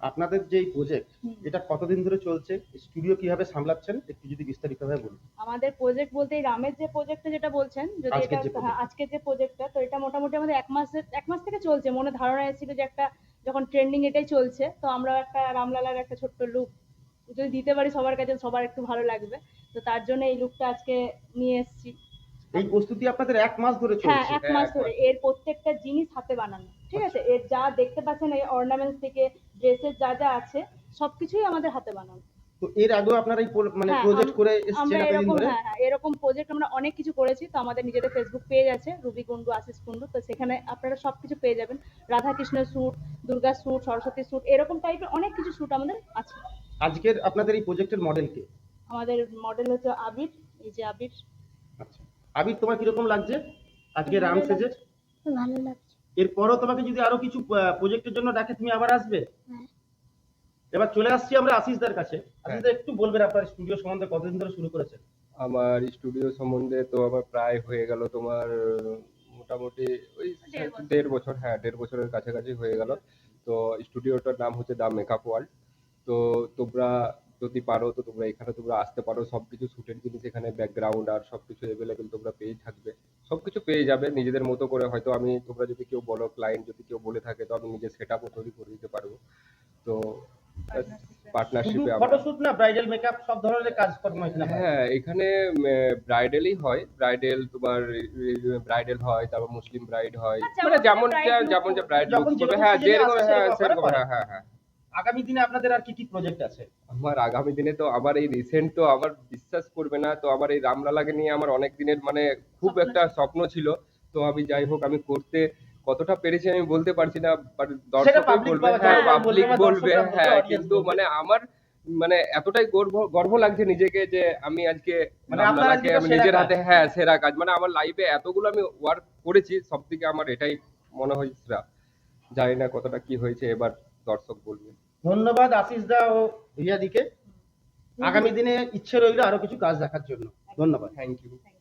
আপনাদের যে প্রজেক্ট এটা কতদিন ধরে চলছে? স্টুডিও কীভাবে সামলাচ্ছেন? একটু যদি বিস্তারিতভাবে বলুন। আমাদের প্রজেক্ট বলতে এই রামের যে প্রজেক্টটা যেটা বলছেন যদি এটা। হ্যাঁ, আজকের যে প্রজেক্টটা তো এটা মোটামুটি আমাদের এক মাসের এক মাস থেকে চলছে। মনে ধারণা এসেছিল যে একটা যখন ট্রেন্ডিং এটাই চলছে তো আমরা একটা রামলালার একটা ছোট্ট লুক যদি দিতে পারি সবার কাছে সবার একটু ভালো লাগবে। তো তার জন্য এই লুকটা আজকে নিয়ে এসেছি। এই প্রস্তুতি আপনাদের এক মাস ধরে চলছে। হ্যাঁ এক মাস ধরে। এর প্রত্যেকটা জিনিস হাতে বানানো ঠিক আছে? এর যা দেখতে পাচ্ছেন এই অর্নামেন্টস থেকে ড্রেসের যা যা আছে সবকিছুই আমাদের হাতে বানানো। তো এর আগেও আপনারা এই মানে হ্যাঁ, প্রজেক্ট করে এসেছেন এতদিন এরকম ধরে? হ্যাঁ হ্যাঁ এরকম প্রজেক্ট আমরা অনেক কিছু করেছি। তো আমাদের নিজেদের ফেসবুক পেজ আছে রুবি কুন্ডু আশিস কুন্ডু তো সেখানে আপনারা সবকিছু পেয়ে যাবেন। রাধা কৃষ্ণের suit Durga suit Saraswati suit এরকম টাইপের অনেক কিছু স্যুট আমাদের আছে। আজকের আপনাদের এই প্রজেক্টের মডেল কে? আমাদের মডেল হচ্ছে আবির। এই যে আবির। আচ্ছা। আবির তোমার কীরকম লাগছে? আজকে রাম ভালো সেজে ভালো লাগছে। এরপরও তোমাকে যদি আরও কিছু প্রজেক্টের জন্য ডাকে তুমি আবার আসবে? হ্যাঁ। এবার চলে আসছি আমরা আশিসদার কাছে। আশিসদা একটু বলবেন আপনার স্টুডিও সম্বন্ধে কতদিন ধরে শুরু করেছেন? আমার স্টুডিও সম্বন্ধে তো আমার প্রায় হয়ে গেল তোমার মোটামুটি ওই দেড় বছর। দেড় বছর হ্যাঁ দেড় বছরের কাছাকাছি হয়ে গেল। তো স্টুডিওটার নাম হচ্ছে দা মেকআপ ওয়ার্ল্ড। তো তোমরা যদি পারো তো তোমরা এখানে তোমরা আসতে পারো। সবকিছু শুটের জিনিস এখানে ব্যাকগ্রাউন্ড আর সবকিছু অ্যাভেলেবেল তোমরা পেয়ে থাকবে। সবকিছু পেয়ে যাবে নিজেদের মতো করে হয়তো আমি তোমরা যদি কেউ বলো ক্লায়েন্ট যদি কেউ বলে থাকে তো আমি নিজের সেট আপও তৈরি করে দিতে পারব। তো পার্টনারশিপে আমরা ফটোশুট না ব্রাইডাল মেকআপ সব ধরনের কাজকর্ম এখানে হয়। হ্যাঁ এখানে ব্রাইডালই হয়। ব্রাইডাল তোমার ব্রাইডাল হয় তারপর মুসলিম ব্রাইড হয়। আচ্ছা, মানে যেমন যেমন bride look যে ব্রাইড হ্যাঁ যেরকম হ্যাঁ সেরকম হ্যাঁ হ্যাঁ হ্যাঁ। আগামী দিনে আপনাদের আর কি কি প্রজেক্ট আছে? আমার আগামী দিনে তো আমার এই রিসেন্ট তো আমার বিশ্বাস করবে না তো আমার এই রামলালাকে নিয়ে আমার অনেক দিনের মানে খুব একটা স্বপ্ন ছিল তো আমি যাই হোক আমি করতে কতটা পেরেছি আমি বলতে পারছি না বাট দর্শক বলবে হ্যাঁ পাবলিক বলবে হ্যাঁ কিন্তু মানে আমার মানে এতটাই গর্ব গর্ব লাগছে নিজেকে যে আমি আজকে মানে আপনার রামলালাকে আমি নিজের হাতে হ্যাঁ সেরা কাজ মানে আমার লাইফে এতগুলো আমি ওয়ার্ক করেছি সব থেকে আমার এটাই মনে হয় সেরা জানি না কতটা কি হয়েছে এবার দর্শক বলবে। ধন্যবাদ আশিস দা ও রিয়াদিকে। আগামী দিনে ইচ্ছে রইল আরও কিছু কাজ দেখার জন্য। ধন্যবাদ। Thank you